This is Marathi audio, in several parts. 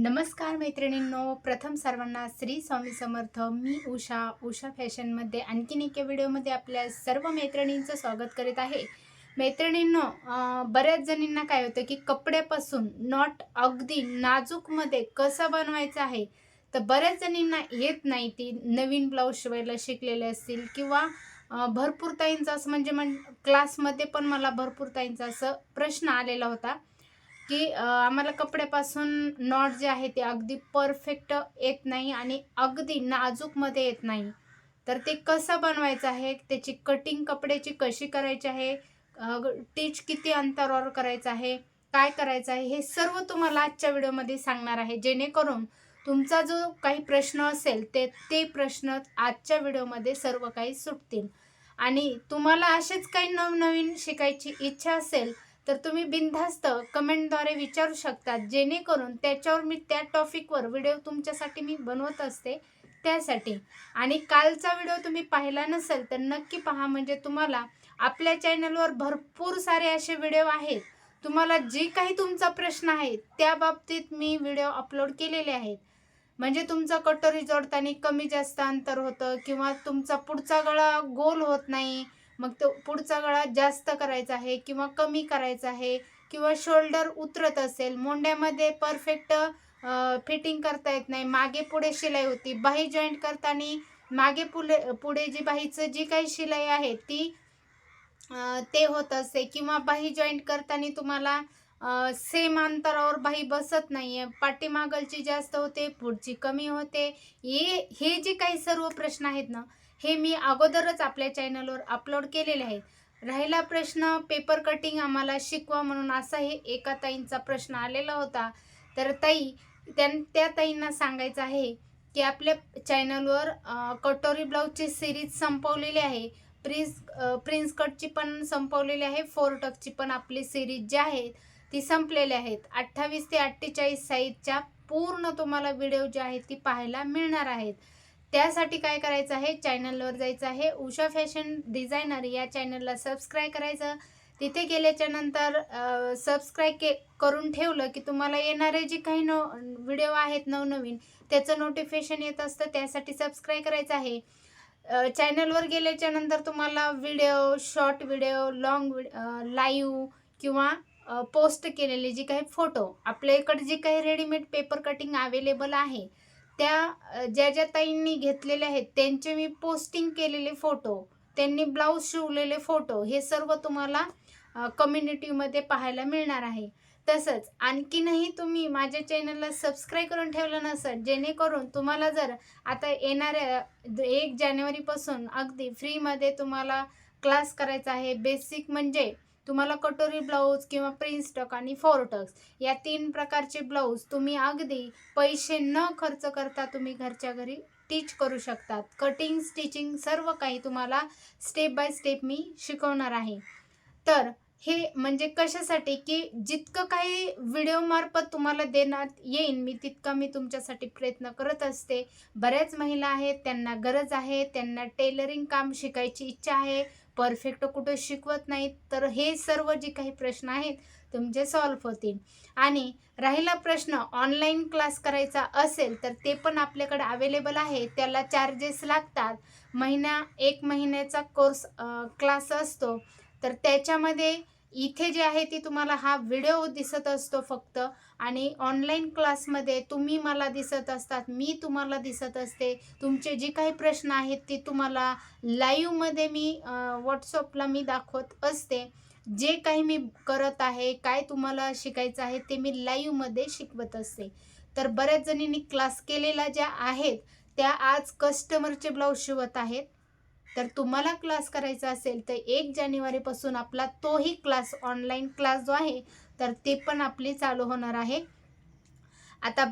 नमस्कार मैत्रिणींनो. प्रथम सर्वांना श्री स्वामी समर्थ. मी उषा उषा फॅशनमध्ये आणखीन एका व्हिडिओमध्ये आपल्या सर्व मैत्रिणींचं स्वागत करीत आहे. मैत्रिणींनो बऱ्याच जणींना काय होतं की कपड्यापासून नॉट अगदी नाजूकमध्ये कसं बनवायचं आहे तर बऱ्याच जणींना येत नाही ती नवीन ब्लाऊज शिवायला शिकलेले असतील किंवा भरपूर ताईंचा असं म्हणजे म्हण क्लासमध्ये पण मला भरपूर ताईंचा असं प्रश्न आलेला होता. की आम्हाला कपड्यापासून नॉट जे आहे ते अगदी परफेक्ट येत नाही आणि अगदी नाजूकमध्ये येत नाही. तर ते कसं बनवायचं आहे? त्याची कटिंग कपड्याची कशी करायची आहे? टीच किती अंतरावर करायचं आहे? काय करायचं आहे? हे सर्व तुम्हाला आजच्या व्हिडिओमध्ये सांगणार आहे. जेणेकरून तुमचा जो काही प्रश्न असेल ते ते प्रश्न आजच्या व्हिडिओमध्ये सर्व काही सुटतील. आणि तुम्हाला असेच काही नवनवीन शिकायची इच्छा असेल तर तुम्ही बिनधास्त कमेंटद्वारे विचारू शकता जेणेकरून त्याच्यावर मी त्या टॉपिकवर व्हिडिओ तुमच्यासाठी मी बनवत असते त्यासाठी. आणि कालचा व्हिडिओ तुम्ही पाहिला नसेल तर नक्की पहा म्हणजे तुम्हाला आपल्या चॅनलवर भरपूर सारे असे व्हिडिओ आहेत. तुम्हाला जे काही तुमचा प्रश्न आहे त्या बाबतीत मी व्हिडिओ अपलोड केलेले आहेत. म्हणजे तुमचं कटोरी जोडताना कमी जास्त अंतर होतं किंवा तुमचा पुढचा गळा गोल होत नाही मग तो पुढचा गळा जास्त करायचा आहे किंवा कमी करायचा आहे किंवा शोल्डर उतरत असेल मोंड्यामध्ये परफेक्ट फिटिंग करता येत नाही मागे पुढे शिलाई होती बाही जॉईंट करताना मागे पुढे पुढे जी बाहीचं जी काही शिलाई आहे ती ते होत असते किंवा बाही जॉईंट करताना तुम्हाला सेम अंतरावर बाही बसत नाही आहे पाठीमागलची जास्त होते पुढची कमी होते हे हे जे काही सर्व प्रश्न आहेत ना हे मी अगोदरच आपल्या चॅनलवर अपलोड केलेले आहेत. राहिला प्रश्न पेपर कटिंग आम्हाला शिकवा म्हणून असाही एका ताईंचा प्रश्न आलेला होता. तर ताई त्यां त्या ताईंना सांगायचं आहे की आपल्या चॅनलवर कटोरी ब्लाऊजची सिरीज संपवलेली आहे. प्रिन्स प्रिन्स कटची पण संपवलेली आहे. फोर टकची पण आपली सिरीज जी आहे ती संपलेली आहेत. अठ्ठावीस ते अठ्ठेचाळीस साईजच्या पूर्ण तुम्हाला व्हिडिओ जे आहेत ती पाहायला मिळणार आहेत. त्यासाठी काय करायचं आहे? चॅनलवर जायचं आहे. उषा फॅशन डिझायनर या चॅनलला सबस्क्राईब करायचं. तिथे गेल्याच्यानंतर सबस्क्राईब के करून ठेवलं की तुम्हाला येणारे जे काही नो व्हिडिओ आहेत नवनवीन त्याचं नोटिफिकेशन येत असतं. त्यासाठी सबस्क्राईब करायचं आहे. चॅनलवर गेल्याच्यानंतर तुम्हाला video short video long live किंवा पोस्ट केलेले जे काही फोटो आपल्याकडे जे काही रेडीमेड पेपर कटिंग अवेलेबल आहे त्या ज्या ज्या ताईंनी घेतलेले आहेत त्यांचे मी पोस्टिंग केलेले फोटो त्यांनी ब्लाऊज शिवलेले फोटो हे सर्व तुम्हाला कम्युनिटीमध्ये पाहायला मिळणार आहे. तसंच आणखीनही तुम्ही माझ्या चॅनलला सबस्क्राईब करून ठेवलं नसेल जेणेकरून तुम्हाला जर आता येणाऱ्या एक जानेवारीपासून अगदी फ्रीमध्ये तुम्हाला क्लास करायचा आहे. बेसिक म्हणजे तुम्हाला कटोरी ब्लाऊज किंवा प्रिन्स टक आणि फोर टक्स या तीन प्रकारचे ब्लाऊज तुम्ही अगदी पैसे न खर्च करता तुम्ही घरच्या घरी टीच करू शकतात. कटिंग स्टिचिंग सर्व काही तुम्हाला स्टेप बाय स्टेप मी शिकवणार आहे. तर हे म्हणजे कशासाठी? की जितकं काही व्हिडिओमार्फत तुम्हाला देण्यात येईन मी तितका मी तुमच्यासाठी प्रयत्न करत असते. बऱ्याच महिला आहेत त्यांना गरज आहे त्यांना टेलरिंग काम शिकायची इच्छा आहे. परफेक्ट कुठं शिकवत नाहीत तर हे सर्व जे काही प्रश्न आहेत तुमचे सॉल्व्ह होतील. आणि राहिला प्रश्न ऑनलाईन क्लास करायचा असेल तर ते पण आपल्याकडे अवेलेबल आहे. त्याला चार्जेस लागतात. महिना एक महिन्याचा कोर्स क्लास असतो. तर त्याच्यामध्ये इथे जे आहे ती तुम्हाला हा व्हिडिओ दिसत असतो फक्त. आणि ऑनलाईन क्लासमध्ये तुम्ही मला दिसत असतात मी तुम्हाला दिसत असते. तुमचे जे काही प्रश्न आहेत ते तुम्हाला लाईव्हमध्ये मी व्हॉट्सअपला मी दाखवत असते. जे काही मी करत आहे काय तुम्हाला शिकायचं आहे ते मी लाईव्हमध्ये शिकवत असते. तर बऱ्याच जणींनी क्लास केलेला ज्या आहेत त्या आज कस्टमरचे ब्लाऊज शिवत आहेत. तर तुम्हाला क्लास करायचा असेल तर एक जानेवारीपासून आपला तोही क्लास ऑनलाईन क्लास जो आहे तर ते पण आपले चालू होणार आहे. आता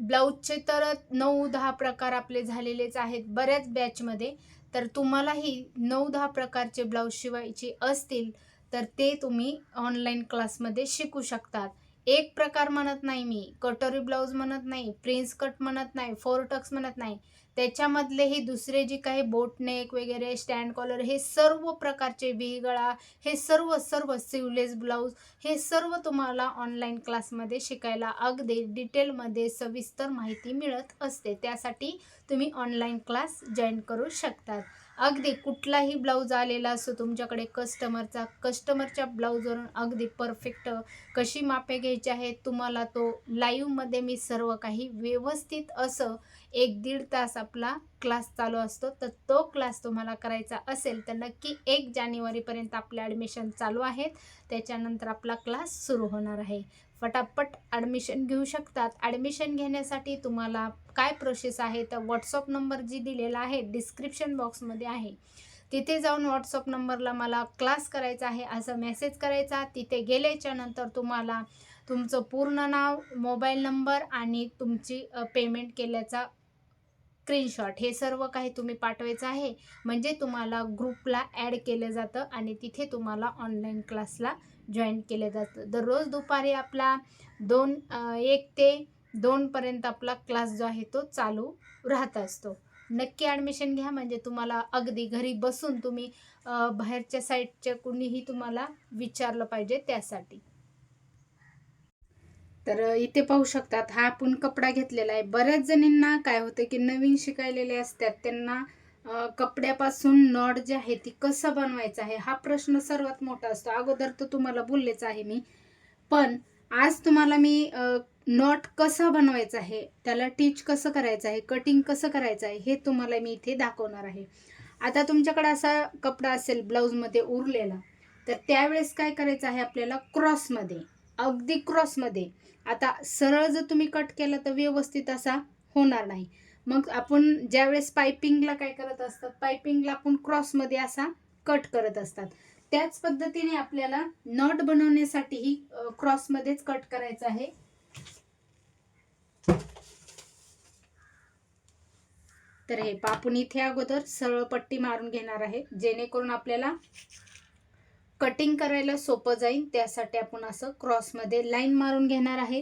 ब्लाऊजचे तर नऊ दहा प्रकार आपले झालेलेच आहेत बऱ्याच बॅचमध्ये तर तुम्हालाही नऊ दहा प्रकारचे ब्लाऊज शिवायचे असतील तर ते तुम्ही ऑनलाईन क्लासमध्ये शिकू शकतात. एक प्रकार म्हणत नाही मी. कटोरी ब्लाऊज म्हणत नाही प्रिन्स कट म्हणत नाही फोर टक्स म्हणत नाही. त्याच्यामधलेही दुसरे जे काही बोटनेक वगैरे स्टँड कॉलर हे सर्व प्रकारचे विगळा हे सर्व सर्व सिवलेस ब्लाऊज हे सर्व तुम्हाला ऑनलाईन क्लासमध्ये शिकायला अगदी डिटेलमध्ये सविस्तर माहिती मिळत असते. त्यासाठी तुम्ही ऑनलाईन क्लास जॉईन करू शकतात. अगदी कुठलाही ब्लाऊज आलेला असतो तुमच्याकडे कस्टमरचा कस्टमरच्या ब्लाऊजवरून अगदी परफेक्ट कशी मापे घ्यायची आहेत तुम्हाला तो लाईव्हमध्ये मी सर्व काही व्यवस्थित असं एक दीड तास आपला क्लास चालू असतो. तर तो क्लास तुम्हाला करायचा असेल तर नक्की एक जानेवारीपर्यंत आपले ॲडमिशन चालू आहेत. त्याच्यानंतर आपला क्लास सुरू होणार आहे. फटाफट ॲडमिशन घेऊ शकतात. ॲडमिशन घेण्यासाठी तुम्हाला काय प्रोसेस आहे? तर व्हॉट्सअप नंबर जी दिलेला आहे डिस्क्रिप्शन बॉक्समध्ये आहे. तिथे जाऊन व्हॉट्सअप नंबरला मला क्लास करायचा आहे. असं मेसेज करायचा. तिथे गेल्याच्यानंतर तुम्हाला तुमचं पूर्ण नाव मोबाईल नंबर आणि तुमची पेमेंट केल्याचा स्क्रीनशॉट हे सर्व काही तुम्ही पाठवायचं आहे. म्हणजे तुम्हाला ग्रुपला ॲड केलं जातं आणि तिथे तुम्हाला ऑनलाईन क्लासला जॉईन केलं जातं. दररोज दुपारी आपला दोन एक ते दोनपर्यंत आपला क्लास जो आहे तो चालू राहत असतो. नक्की ॲडमिशन घ्या. म्हणजे तुम्हाला अगदी घरी बसून तुम्ही बाहेरच्या साईडच्या कुणीही तुम्हाला विचारलं पाहिजे त्यासाठी. तर इथे पाहू शकतात हा आपण कपडा घेतलेला आहे. बऱ्याच जणींना काय होतं की नवीन शिकायलेले असतात त्यांना कपड्यापासून नॉट जे आहे ती कसं बनवायचं आहे हा प्रश्न सर्वात मोठा असतो. अगोदर तर तुम्हाला बोललेच आहे मी. पण आज तुम्हाला मी नॉट कसं बनवायचं आहे त्याला टीच कसं करायचं आहे कटिंग कसं करायचं आहे हे तुम्हाला मी इथे दाखवणार आहे. आता तुमच्याकडे असा कपडा असेल ब्लाऊजमध्ये उरलेला तर त्यावेळेस काय करायचं आहे आपल्याला क्रॉसमध्ये. अगदी क्रॉसमध्ये आता सरळ जर तुम्ही कट केला तर व्यवस्थित असा होणार नाही. मग आपण ज्यावेळेस पायपिंगला काय करत असतात पायपिंगला आपण क्रॉसमध्ये असा कट करत असतात. त्याच पद्धतीने आपल्याला नॉट बनवण्यासाठीही क्रॉसमध्येच कट करायचं आहे. तर हे पहा, आपण इथे अगोदर सरळ पट्टी मारून घेणार आहे जेणेकरून आपल्याला कटिंग करायला सोपं जाईल. त्यासाठी आपण असं क्रॉसमध्ये लाईन मारून घेणार आहे.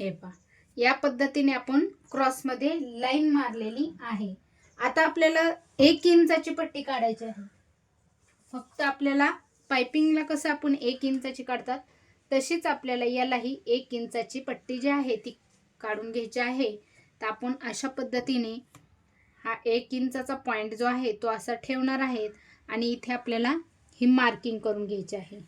हे पा या पद्धतीने आपण क्रॉसमध्ये लाईन मारलेली आहे. आता आपल्याला एक इंचाची पट्टी काढायची आहे. फक्त आपल्याला पायपिंगला कसं आपण एक इंचाची काढतात तशीच आपल्याला यालाही एक इंचाची पट्टी जी आहे ती काढून घ्यायची आहे. तर आपण अशा पद्धतीने हा एक इंचाचा पॉईंट जो आहे तो असा ठेवणार आहे आणि इथे आपल्याला ही मार्किंग करून घ्यायची आहे.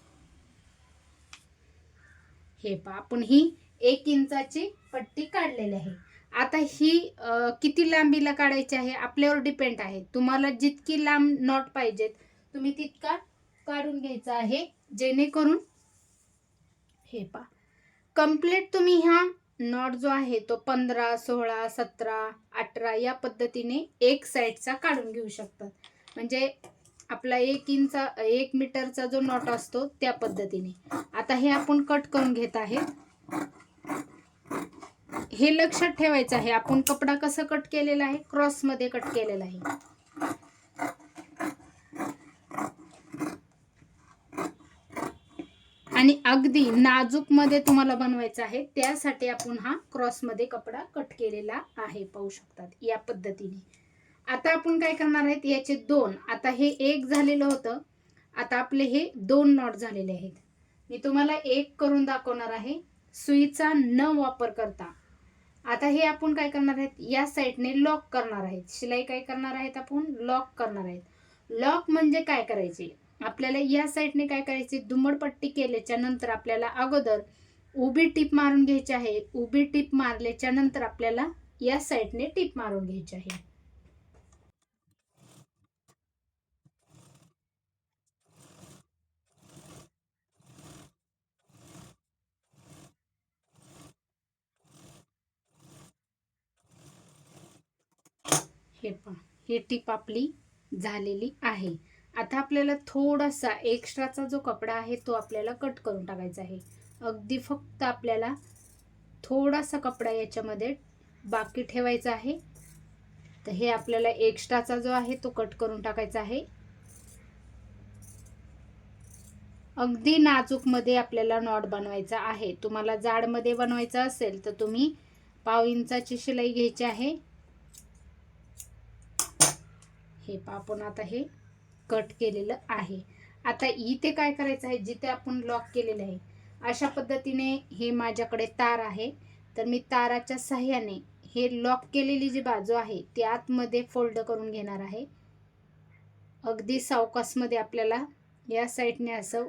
हे पहा आपण ही एक इंचाची पट्टी काढलेली आहे. आता ही आ, किती लांबीला काढायची आहे आपल्यावर डिपेंड आहे. तुम्हाला जितकी लांब नॉट पाहिजेत तुम्ही तितका काढून घ्यायचा आहे जेणेकरून हे पहा कंप्लीट तुम्ही ह्या नॉट जो आहे तो पंधरा सोळा सतरा अठरा या पद्धतीने एक साईडचा काढून घेऊ शकतात. म्हणजे आपला एक इंचा एक मीटरचा जो नॉट असतो त्या पद्धतीने. आता हे आपण कट करून घेत आहे हे लक्षात ठेवायचं आहे आपण कपडा कसं कट केलेला आहे? क्रॉसमध्ये कट केलेला आहे आणि अगदी नाजूकमध्ये तुम्हाला बनवायचं आहे. त्यासाठी आपण हा क्रॉसमध्ये कपडा कट केलेला आहे. पाहू शकतात. या पद्धतीने. आता आपण काय करणार आहेत? याचे दोन. आता हे एक झालेलं होतं. आता आपले हे दोन नॉट झालेले आहेत. मी तुम्हाला एक करून दाखवणार आहे. सुईचा न वापर करता. आता हे आपण काय करणार आहेत? या साईडने लॉक करणार आहेत. शिलाई काय करणार आहेत आपण? लॉक करणार आहेत. लॉक म्हणजे काय करायचे? आपल्याला या साईडने काय करायचे? दुमडपट्टी केल्याच्यानंतर आपल्याला अगोदर उभी टीप मारून घ्यायची आहे. उभी टीप मारल्याच्या नंतर आपल्याला या साईडने टीप मारून घ्यायची आहे. हे पहा ही टीप आपली झालेली आहे. आता आपल्याला थोडासा एक्स्ट्राचा जो कपडा आहे तो आपल्याला कट करून टाकायचा आहे. अगदी फक्त आपल्याला थोडासा कपडा याच्यामध्ये बाकी ठेवायचा आहे. तर हे आपल्याला एक्स्ट्राचा जो आहे तो कट करून टाकायचा आहे. अगदी नाजूकमध्ये आपल्याला नॉट बनवायचा आहे. तुम्हाला जाडमध्ये बनवायचं असेल तर तुम्ही पाव इंचाची शिलाई घ्यायची आहे. हे पापण आता हे कट केलेलं आहे. आता इथे काय करायचं आहे? जिथे आपण लॉक केलेलं आहे. अशा पद्धतीने हे माझ्याकडे तार आहे. तर मी ताराच्या सहाय्याने हे लॉक केलेली जी बाजू आहे ती आतमध्ये फोल्ड करून घेणार आहे. अगदी सावकासमध्ये आपल्याला या साईडने असं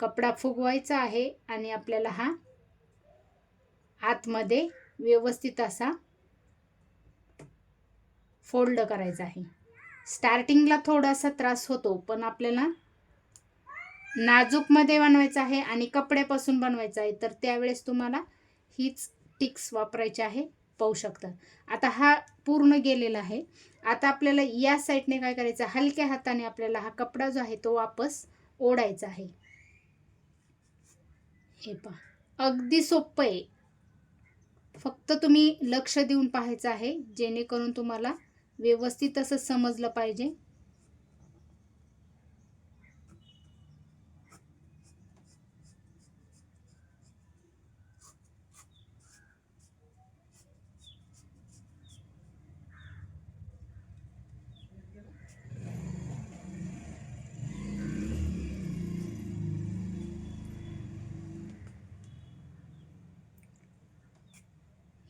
कपडा फुगवायचा आहे आणि आपल्याला हा आतमध्ये व्यवस्थित असा फोल्ड करायचा आहे. स्टार्टिंगला थोडासा त्रास होतो पण आपल्याला नाजूकमध्ये बनवायचं आहे आणि कपड्यापासून बनवायचं आहे तर त्यावेळेस तुम्हाला हीच टिक्स वापरायची आहे पाहू शकता. आता हा पूर्ण गेलेला आहे. आता आपल्याला या साईडने काय करायचं हलक्या हाताने आपल्याला हा कपडा जो आहे तो वापस ओढायचा आहे. हे पहा अगदी सोपं आहे. फक्त तुम्ही लक्ष देऊन पाहायचं आहे जेणेकरून तुम्हाला व्यवस्थित असं समजलं पाहिजे.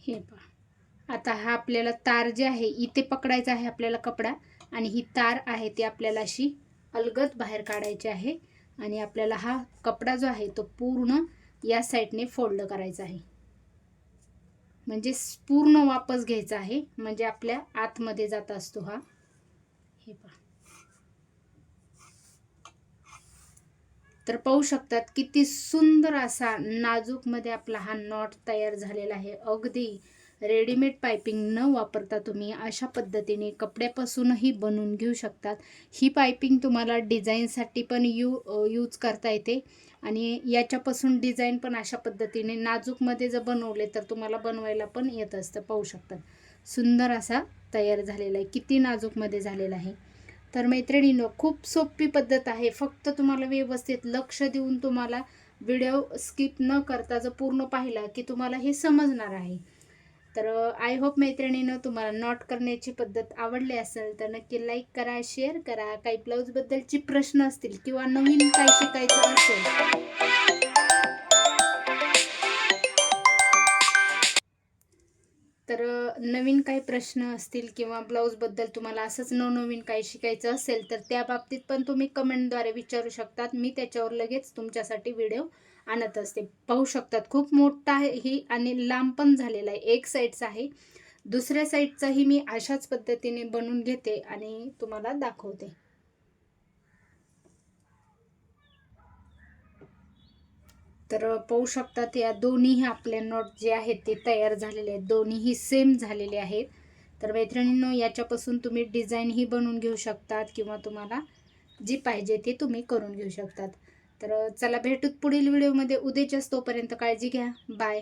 हे पहा. आता हा आपल्याला तार जे आहे इथे पकडायचा आहे आपल्याला कपडा. आणि ही तार आहे ती आपल्याला अशी अलगद बाहेर काढायची आहे. आणि आपल्याला हा कपडा जो आहे तो पूर्ण या साईडने फोल्ड करायचा आहे. म्हणजे पूर्ण वापस घ्यायचा आहे. म्हणजे आपल्या आतमध्ये जात असतो हा. हे पहा. तर पाहू शकतात किती सुंदर असा नाजूकमध्ये आपला हा नॉट तयार झालेला आहे. अगदी रेडीमेड पायपिंग न वापरता तुम्ही अशा पद्धतीने कपड्यापासूनही बनवून घेऊ शकतात. ही पायपिंग तुम्हाला डिझाईनसाठी पण यू यूज करता येते. आणि याच्यापासून डिझाईन पण अशा पद्धतीने नाजूकमध्ये जर बनवले तर तुम्हाला बनवायला पण येत असतं पाहू शकतात. सुंदर असा तयार झालेला आहे किती नाजूकमध्ये झालेला आहे. तर मैत्रिणींनो खूप सोपी पद्धत आहे फक्त तुम्हाला व्यवस्थित लक्ष देऊन तुम्हाला व्हिडिओ स्किप न करता जर पूर्ण पाहिला की तुम्हाला हे समजणार आहे. तर आय होप मैत्रिणीनं तुम्हाला नॉट करण्याची पद्धत आवडली असेल तर नक्की लाईक करा शेअर करा. काही ब्लाऊजबद्दलचे प्रश्न असतील किंवा नवीन काही शिकायचं असेल. तर नवीन काही प्रश्न असतील किंवा ब्लाऊजबद्दल तुम्हाला असंच नवनवीन काही शिकायचं असेल तर त्या बाबतीत पण तुम्ही कमेंटद्वारे विचारू शकतात. मी त्याच्यावर लगेच तुमच्यासाठी व्हिडिओ आणत असते. पाहू शकतात खूप मोठा आहे ही आणि लांब पण झालेला आहे. एक साईडचा आहे. दुसऱ्या साईडचाही मी अशाच पद्धतीने बनवून घेते आणि तुम्हाला दाखवते. तर पाहू शकतात या दोन्ही आपले नोट जे आहेत ते तयार झालेले आहेत. दोन्हीही सेम झालेले आहेत. तर मैत्रिणींनो याच्यापासून तुम्ही डिझाईनही बनवून घेऊ शकतात किंवा तुम्हाला जी पाहिजे ती तुम्ही करून घेऊ शकतात. तर चला भेटूत पुढील व्हिडिओमध्ये. उद्याच्याच तोपर्यंत काळजी घ्या. बाय